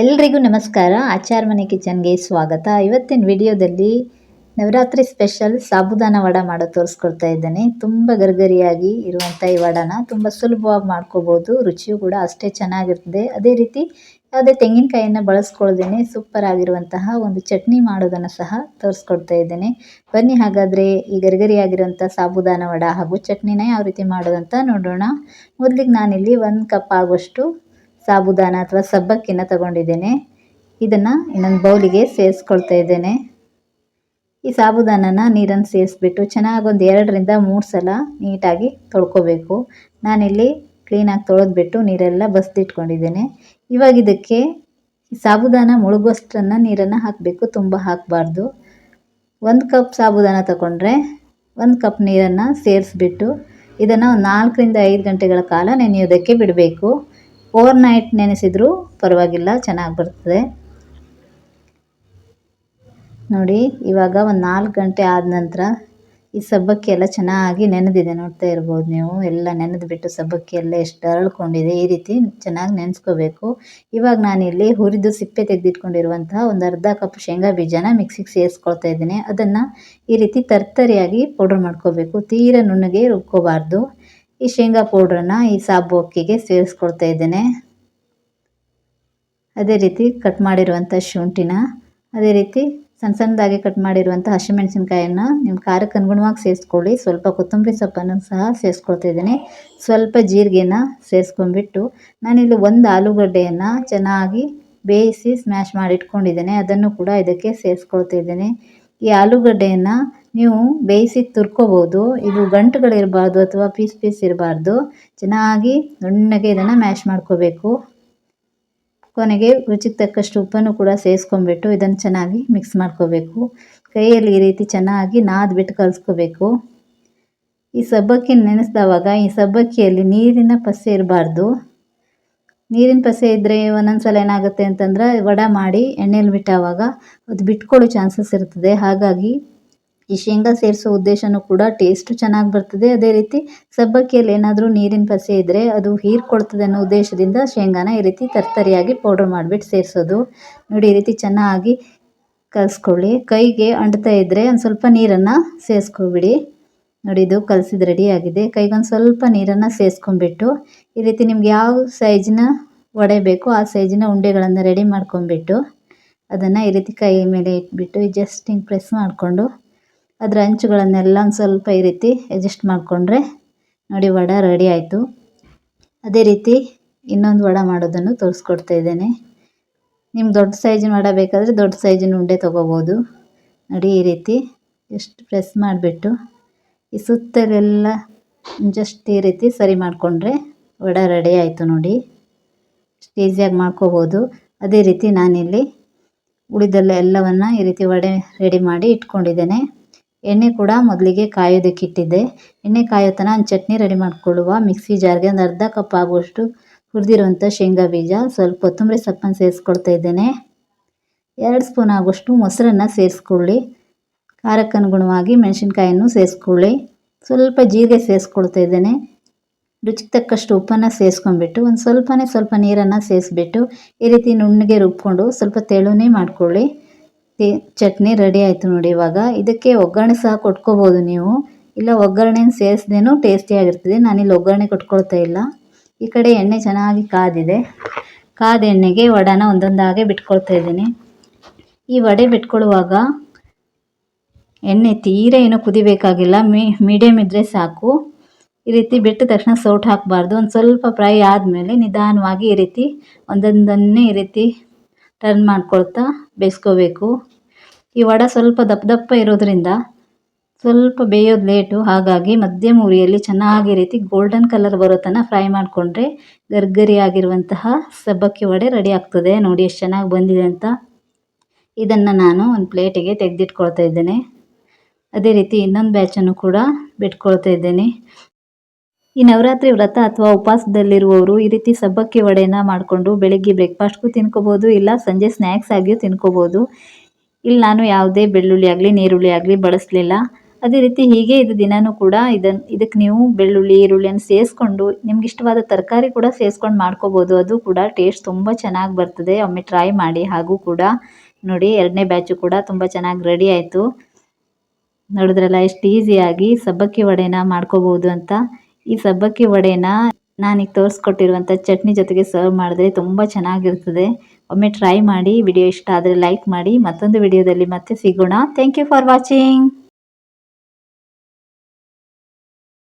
ಎಲ್ರಿಗೂ ನಮಸ್ಕಾರ. ಆಚಾರ ಮನೆ ಕಿಚನ್ಗೆ ಸ್ವಾಗತ. ಇವತ್ತಿನ ವಿಡಿಯೋದಲ್ಲಿ ನವರಾತ್ರಿ ಸ್ಪೆಷಲ್ ಸಾಬುದಾನ ವಡ ಮಾಡೋ ತೋರಿಸ್ಕೊಡ್ತಾ ಇದ್ದೇನೆ. ತುಂಬ ಗರ್ಗರಿಯಾಗಿ ಇರುವಂಥ ಈ ವಡನ ತುಂಬ ಸುಲಭವಾಗಿ ಮಾಡ್ಕೋಬೋದು. ರುಚಿಯೂ ಕೂಡ ಅಷ್ಟೇ ಚೆನ್ನಾಗಿರ್ತದೆ. ಅದೇ ರೀತಿ ಯಾವುದೇ ತೆಂಗಿನಕಾಯಿಯನ್ನು ಬಳಸ್ಕೊಳ್ದೇನೆ ಸೂಪರ್ ಆಗಿರುವಂತಹ ಒಂದು ಚಟ್ನಿ ಮಾಡೋದನ್ನು ಸಹ ತೋರಿಸ್ಕೊಡ್ತಾ ಇದ್ದೇನೆ. ಬನ್ನಿ ಹಾಗಾದರೆ ಈ ಗರಿಗರಿಯಾಗಿರುವಂಥ ಸಾಬುದಾನ ವಡ ಹಾಗೂ ಚಟ್ನಿನ ಯಾವ ರೀತಿ ಮಾಡೋದಂತ ನೋಡೋಣ. ಮೊದಲಿಗೆ ನಾನಿಲ್ಲಿ ಒಂದು ಕಪ್ ಆಗುವಷ್ಟು ಸಾಬುದಾನ ಅಥವಾ ಸಬ್ಬಕ್ಕಿನ ತಗೊಂಡಿದ್ದೇನೆ. ಇದನ್ನು ಇನ್ನೊಂದು ಬೌಲಿಗೆ ಸೇರಿಸ್ಕೊಳ್ತಾ ಇದ್ದೇನೆ. ಈ ಸಾಬುದಾನನ ನೀರನ್ನು ಸೇರಿಸ್ಬಿಟ್ಟು ಚೆನ್ನಾಗಿ ಒಂದು ಎರಡರಿಂದ ಮೂರು ಸಲ ನೀಟಾಗಿ ತೊಳ್ಕೊಬೇಕು. ನಾನಿಲ್ಲಿ ಕ್ಲೀನಾಗಿ ತೊಳೆದ್ಬಿಟ್ಟು ನೀರೆಲ್ಲ ಬಸ್ದಿಟ್ಕೊಂಡಿದ್ದೇನೆ. ಇವಾಗ ಇದಕ್ಕೆ ಸಾಬುದಾನ ಮುಳುಗುವಷ್ಟನ್ನು ನೀರನ್ನು ಹಾಕಬೇಕು, ತುಂಬ ಹಾಕಬಾರ್ದು. ಒಂದು ಕಪ್ ಸಾಬುದಾನ ತಗೊಂಡ್ರೆ ಒಂದು ಕಪ್ ನೀರನ್ನು ಸೇರಿಸ್ಬಿಟ್ಟು ಇದನ್ನು ಒಂದು ನಾಲ್ಕರಿಂದ ಐದು ಗಂಟೆಗಳ ಕಾಲ ನೆನೆಯೋದಕ್ಕೆ ಬಿಡಬೇಕು. ಓವರ್ ನೈಟ್ ನೆನೆಸಿದರೂ ಪರವಾಗಿಲ್ಲ, ಚೆನ್ನಾಗಿ ಬರ್ತದೆ. ನೋಡಿ, ಇವಾಗ ಒಂದು ನಾಲ್ಕು ಗಂಟೆ ಆದ ನಂತರ ಈ ಸಬ್ಬಕ್ಕಿ ಎಲ್ಲ ಚೆನ್ನಾಗಿ ನೆನೆದಿದೆ. ನೋಡ್ತಾ ಇರ್ಬೋದು ನೀವು, ಎಲ್ಲ ನೆನೆದ್ಬಿಟ್ಟು ಸಬ್ಬಕ್ಕಿ ಎಲ್ಲ ಎಷ್ಟು ಅರಳ್ಕೊಂಡಿದೆ, ಈ ರೀತಿ ಚೆನ್ನಾಗಿ ನೆನೆಸ್ಕೋಬೇಕು. ಇವಾಗ ನಾನಿಲ್ಲಿ ಹುರಿದು ಸಿಪ್ಪೆ ತೆಗೆದಿಟ್ಕೊಂಡಿರುವಂತಹ ಒಂದು ಅರ್ಧ ಕಪ್ ಶೇಂಗಾ ಬೀಜನ ಮಿಕ್ಸಿಗೆ ಸೇರಿಸ್ಕೊಳ್ತಾ ಇದ್ದೀನಿ. ಅದನ್ನು ಈ ರೀತಿ ತರ್ತರಿಯಾಗಿ ಪೌಡ್ರ್ ಮಾಡ್ಕೋಬೇಕು. ತೀರ ನುಣ್ಣಗೆ ರುಬ್ಕೋಬಾರ್ದು. ಈ ಶೇಂಗಾ ಪೌಡ್ರನ್ನು ಈ ಸಾಬು ಅಕ್ಕಿಗೆ ಸೇರಿಸ್ಕೊಳ್ತಾ ಇದ್ದೇನೆ. ಅದೇ ರೀತಿ ಕಟ್ ಮಾಡಿರುವಂಥ ಶುಂಠಿನ, ಅದೇ ರೀತಿ ಸಣ್ಣ ಸಣ್ಣದಾಗಿ ಕಟ್ ಮಾಡಿರುವಂಥ ಹಸಿಮೆಣಸಿನ್ಕಾಯನ್ನು ನಿಮ್ಮ ಖಾರಕ್ಕೆ ಅನುಗುಣವಾಗಿ ಸೇರಿಸ್ಕೊಳ್ಳಿ. ಸ್ವಲ್ಪ ಕೊತ್ತಂಬರಿ ಸೊಪ್ಪನ್ನು ಸಹ ಸೇರಿಸ್ಕೊಳ್ತಾ ಇದ್ದೀನಿ. ಸ್ವಲ್ಪ ಜೀರಿಗೆನ ಸೇರಿಸ್ಕೊಂಡ್ಬಿಟ್ಟು ನಾನಿಲ್ಲಿ ಒಂದು ಆಲೂಗಡ್ಡೆಯನ್ನು ಚೆನ್ನಾಗಿ ಬೇಯಿಸಿ ಸ್ಮ್ಯಾಶ್ ಮಾಡಿಟ್ಕೊಂಡಿದ್ದೇನೆ. ಅದನ್ನು ಕೂಡ ಇದಕ್ಕೆ ಸೇರಿಸ್ಕೊಳ್ತಾ ಇದ್ದೇನೆ. ಈ ಆಲೂಗಡ್ಡೆಯನ್ನು ನೀವು ಬೇಯಿಸಿ ತುರ್ಕೋಬೋದು. ಇದು ಗಂಟುಗಳಿರಬಾರ್ದು ಅಥವಾ ಪೀಸ್ ಪೀಸ್ ಇರಬಾರ್ದು. ಚೆನ್ನಾಗಿ ನುಣ್ಣಗೆ ಇದನ್ನು ಮ್ಯಾಶ್ ಮಾಡ್ಕೋಬೇಕು. ಕೊನೆಗೆ ರುಚಿಗೆ ತಕ್ಕಷ್ಟು ಉಪ್ಪನ್ನು ಕೂಡ ಸೇರಿಸ್ಕೊಂಡ್ಬಿಟ್ಟು ಇದನ್ನು ಚೆನ್ನಾಗಿ ಮಿಕ್ಸ್ ಮಾಡ್ಕೋಬೇಕು. ಕೈಯಲ್ಲಿ ಈ ರೀತಿ ಚೆನ್ನಾಗಿ ನಾದ್ಬಿಟ್ಟು ಕಲಿಸ್ಕೋಬೇಕು. ಈ ಸಬ್ಬಕ್ಕಿ ನೆನೆಸಿದವಾಗ ಈ ಸಬ್ಬಕ್ಕಿಯಲ್ಲಿ ನೀರಿನ ಪಸೆ ಇರಬಾರ್ದು. ನೀರಿನ ಪಸೆ ಇದ್ದರೆ ಒಂದೊಂದು ಸಲ ಏನಾಗುತ್ತೆ ಅಂತಂದ್ರೆ ವಡ ಮಾಡಿ ಎಣ್ಣೆಯಲ್ಲಿ ಬಿಟ್ಟಾವಾಗ ಅದು ಬಿಟ್ಕೊಳ್ಳೋ ಚಾನ್ಸಸ್ ಇರ್ತದೆ. ಹಾಗಾಗಿ ಈ ಶೇಂಗಾ ಸೇರಿಸೋ ಉದ್ದೇಶನೂ ಕೂಡ ಟೇಸ್ಟು ಚೆನ್ನಾಗಿ ಬರ್ತದೆ. ಅದೇ ರೀತಿ ಸಬ್ಬಕ್ಕಿಯಲ್ಲಿ ಏನಾದರೂ ನೀರಿನ ಪಸೆ ಇದ್ದರೆ ಅದು ಹೀರ್ಕೊಳ್ತದೆ ಅನ್ನೋ ಉದ್ದೇಶದಿಂದ ಶೇಂಗಾನ ಈ ರೀತಿ ತರ್ತರಿಯಾಗಿ ಪೌಡ್ರ್ ಮಾಡಿಬಿಟ್ಟು ಸೇರಿಸೋದು. ನೋಡಿ, ಈ ರೀತಿ ಚೆನ್ನಾಗಿ ಕಲಿಸ್ಕೊಳ್ಳಿ. ಕೈಗೆ ಅಂಟ್ತಾ ಇದ್ದರೆ ಒಂದು ಸ್ವಲ್ಪ ನೀರನ್ನು ಸೇರಿಸ್ಕೊಬಿಡಿ ನೋಡಿ, ಇದು ಕಲಸಿದ ರೆಡಿಯಾಗಿದೆ ಕೈಗೊಂದು ಸ್ವಲ್ಪ ನೀರನ್ನು ಸೇರಿಸ್ಕೊಂಬಿಟ್ಟು ಈ ರೀತಿ ನಿಮ್ಗೆ ಯಾವ ಸೈಜಿನ ವಡೆ ಬೇಕೋ ಆ ಸೈಜಿನ ಉಂಡೆಗಳನ್ನು ರೆಡಿ ಮಾಡ್ಕೊಂಬಿಟ್ಟು ಅದನ್ನು ಈ ರೀತಿ ಕೈ ಮೇಲೆ ಇಟ್ಬಿಟ್ಟು ಜಸ್ಟ್ ಹಿಂಗೆ ಪ್ರೆಸ್ ಮಾಡಿಕೊಂಡು ಅದರ ಅಂಚುಗಳನ್ನೆಲ್ಲ ಒಂದು ಸ್ವಲ್ಪ ಈ ರೀತಿ ಅಡ್ಜಸ್ಟ್ ಮಾಡಿಕೊಂಡ್ರೆ ನೋಡಿ ವಡ ರೆಡಿ ಆಯಿತು. ಅದೇ ರೀತಿ ಇನ್ನೊಂದು ವಡ ಮಾಡೋದನ್ನು ತೋರಿಸ್ಕೊಡ್ತಾ ಇದ್ದೇನೆ. ನಿಮ್ಮ ದೊಡ್ಡ ಸೈಜಿನ ವಡ ಬೇಕಾದರೆ ದೊಡ್ಡ ಸೈಜಿನ ಉಂಡೆ ತೊಗೋಬೋದು. ನೋಡಿ ಈ ರೀತಿ ಎಷ್ಟು ಪ್ರೆಸ್ ಮಾಡಿಬಿಟ್ಟು ಈ ಸುತ್ತಲೆಲ್ಲ ಜಸ್ಟ್ ಈ ರೀತಿ ಸರಿ ಮಾಡಿಕೊಂಡ್ರೆ ವಡ ರೆಡಿ ಆಯಿತು ನೋಡಿ. ಅಷ್ಟು ಈಸಿಯಾಗಿ ಮಾಡ್ಕೋಬೋದು. ಅದೇ ರೀತಿ ನಾನಿಲ್ಲಿ ಉಳಿದೆಲ್ಲ ಎಲ್ಲವನ್ನು ಈ ರೀತಿ ವಡೆ ರೆಡಿ ಮಾಡಿ ಇಟ್ಕೊಂಡಿದ್ದೇನೆ. ಎಣ್ಣೆ ಕೂಡ ಮೊದಲಿಗೆ ಕಾಯೋದಕ್ಕೆ ಇಟ್ಟಿದ್ದೆ. ಎಣ್ಣೆ ಕಾಯೋ ತನಕ ಒಂದು ಚಟ್ನಿ ರೆಡಿ ಮಾಡಿಕೊಳ್ಳುವ ಮಿಕ್ಸಿ ಜಾರ್ಗೆ ಒಂದು ಅರ್ಧ ಕಪ್ ಆಗುವಷ್ಟು ಹುರಿದಿರುವಂಥ ಶೇಂಗಾ ಬೀಜ, ಸ್ವಲ್ಪ ಕೊತ್ತಂಬರಿ ಸೊಪ್ಪನ್ನು ಸೇರಿಸ್ಕೊಳ್ತಾ ಇದ್ದೇನೆ. ಎರಡು ಸ್ಪೂನ್ ಆಗುವಷ್ಟು ಮೊಸರನ್ನು ಸೇರಿಸ್ಕೊಳ್ಳಿ. ಖಾರಕ್ಕನುಗುಣವಾಗಿ ಮೆಣಸಿನ್ಕಾಯನ್ನು ಸೇರಿಸ್ಕೊಳ್ಳಿ. ಸ್ವಲ್ಪ ಜೀರಿಗೆ ಸೇರಿಸ್ಕೊಳ್ತಾ ಇದ್ದೇನೆ. ರುಚಿಗೆ ತಕ್ಕಷ್ಟು ಉಪ್ಪನ್ನು ಸೇರಿಸ್ಕೊಂಡ್ಬಿಟ್ಟು ಒಂದು ಸ್ವಲ್ಪನೇ ಸ್ವಲ್ಪ ನೀರನ್ನು ಸೇರಿಸ್ಬಿಟ್ಟು ಈ ರೀತಿ ನುಣ್ಣಗೆ ರುಬ್ಕೊಂಡು ಸ್ವಲ್ಪ ತೆಳುನೇ ಮಾಡ್ಕೊಳ್ಳಿ. ಚಟ್ನಿ ರೆಡಿ ಆಯಿತು ನೋಡಿ ಇವಾಗ. ಇದಕ್ಕೆ ಒಗ್ಗರಣೆ ಸಹ ಕೊಟ್ಕೋಬೋದು ನೀವು. ಇಲ್ಲ, ಒಗ್ಗರಣೆನ ಸೇರಿಸ್ದೇನೂ ಟೇಸ್ಟಿಯಾಗಿರ್ತದೆ ನಾನಿಲ್ಲಿ ಒಗ್ಗರಣೆ ಕೊಟ್ಕೊಳ್ತಾ ಇಲ್ಲ. ಈ ಕಡೆ ಎಣ್ಣೆ ಚೆನ್ನಾಗಿ ಕಾದಿದೆ. ಕಾದ ಎಣ್ಣೆಗೆ ವಡಾನ ಒಂದೊಂದಾಗೆ ಬಿಟ್ಕೊಳ್ತಾ ಇದ್ದೀನಿ. ಈ ವಡೆ ಬಿಟ್ಕೊಳ್ಳುವಾಗ ಎಣ್ಣೆ ತೀರ ಏನೂ ಕುದಿಬೇಕಾಗಿಲ್ಲ. ಮೀ ಮೀಡಿಯಮ್ ಇದ್ದರೆ ಸಾಕು. ಈ ರೀತಿ ಬಿಟ್ಟ ತಕ್ಷಣ ಸೌಟ್ ಹಾಕಬಾರ್ದು. ಒಂದು ಸ್ವಲ್ಪ ಫ್ರೈ ಆದಮೇಲೆ ನಿಧಾನವಾಗಿ ಈ ರೀತಿ ಒಂದೊಂದನ್ನೇ ಈ ರೀತಿ ಟರ್ನ್ ಮಾಡ್ಕೊಳ್ತಾ ಬೇಯಿಸ್ಕೋಬೇಕು. ಈ ವಡೆ ಸ್ವಲ್ಪ ದಪ್ಪ ದಪ್ಪ ಇರೋದ್ರಿಂದ ಸ್ವಲ್ಪ ಬೇಯೋದು ಲೇಟು. ಹಾಗಾಗಿ ಮಧ್ಯಮ ಉರಿಯಲ್ಲಿ ಚೆನ್ನಾಗಿ ರೀತಿ ಗೋಲ್ಡನ್ ಕಲರ್ ಬರೋ ತನಕ ಫ್ರೈ ಮಾಡಿಕೊಂಡ್ರೆ ಗರ್ಗರಿ ಆಗಿರುವಂತಹ ಸಬ್ಬಕ್ಕಿ ವಡೆ ರೆಡಿ ಆಗ್ತದೆ. ನೋಡಿ ಎಷ್ಟು ಚೆನ್ನಾಗಿ ಬಂದಿದೆ ಅಂತ. ಇದನ್ನು ನಾನು ಒಂದು ಪ್ಲೇಟಿಗೆ ತೆಗೆದಿಟ್ಕೊಳ್ತಾ ಇದ್ದೇನೆ. ಅದೇ ರೀತಿ ಇನ್ನೊಂದು ಬ್ಯಾಚನ್ನು ಕೂಡ ಬಿಟ್ಕೊಳ್ತಾ ಇದ್ದೇನೆ. ಈ ನವರಾತ್ರಿ ವ್ರತ ಅಥವಾ ಉಪವಾಸದಲ್ಲಿರುವವರು ಈ ರೀತಿ ಸಬ್ಬಕ್ಕಿ ವಡೆನ ಮಾಡಿಕೊಂಡು ಬೆಳಿಗ್ಗೆ ಬ್ರೇಕ್ಫಾಸ್ಟ್ಗೂ ತಿನ್ಕೋಬೋದು, ಇಲ್ಲ ಸಂಜೆ ಸ್ನ್ಯಾಕ್ಸ್ ಆಗಿಯೂ ತಿನ್ಕೋಬೋದು. ಇಲ್ಲಿ ನಾನು ಯಾವುದೇ ಬೆಳ್ಳುಳ್ಳಿ ಆಗಲಿ, ನೀರುಳ್ಳಿ ಆಗಲಿ ಬಳಸಲಿಲ್ಲ. ಅದೇ ರೀತಿ ಹೀಗೆ ಇದು ದಿನಾನೂ ಕೂಡ ಇದನ್ನು ಇದಕ್ಕೆ ನೀವು ಬೆಳ್ಳುಳ್ಳಿ, ಈರುಳ್ಳಿಯನ್ನು ಸೇರಿಸ್ಕೊಂಡು ನಿಮ್ಗೆ ಇಷ್ಟವಾದ ತರಕಾರಿ ಕೂಡ ಸೇರಿಸ್ಕೊಂಡು ಮಾಡ್ಕೋಬೋದು. ಅದು ಕೂಡ ಟೇಸ್ಟ್ ತುಂಬ ಚೆನ್ನಾಗಿ ಬರ್ತದೆ. ಒಮ್ಮೆ ಟ್ರೈ ಮಾಡಿ, ಹಾಗೂ ಕೂಡ ನೋಡಿ, ಎರಡನೇ ಬ್ಯಾಚು ಕೂಡ ತುಂಬ ಚೆನ್ನಾಗಿ ರೆಡಿ ಆಯಿತು. ನೋಡಿದ್ರಲ್ಲ, ಎಷ್ಟು ಈಸಿಯಾಗಿ ಸಬ್ಬಕ್ಕಿ ವಡೆನ ಮಾಡ್ಕೋಬೋದು ಅಂತ. ಈ ಸಬ್ಬಕ್ಕಿ ವಡೆನ ನಾನೀಗ ತೋರಿಸ್ಕೊಟ್ಟಿರುವಂಥ ಚಟ್ನಿ ಜೊತೆಗೆ ಸರ್ವ್ ಮಾಡಿದ್ರೆ ತುಂಬ ಚೆನ್ನಾಗಿರ್ತದೆ. ಒಮ್ಮೆ ಟ್ರೈ ಮಾಡಿ ವಿಡಿಯೋ ಇಷ್ಟ ಆದರೆ ಲೈಕ್ ಮಾಡಿ, ಮತ್ತೊಂದು ವಿಡಿಯೋದಲ್ಲಿ ಮತ್ತೆ ಸಿಗೋಣ. Thank you for watching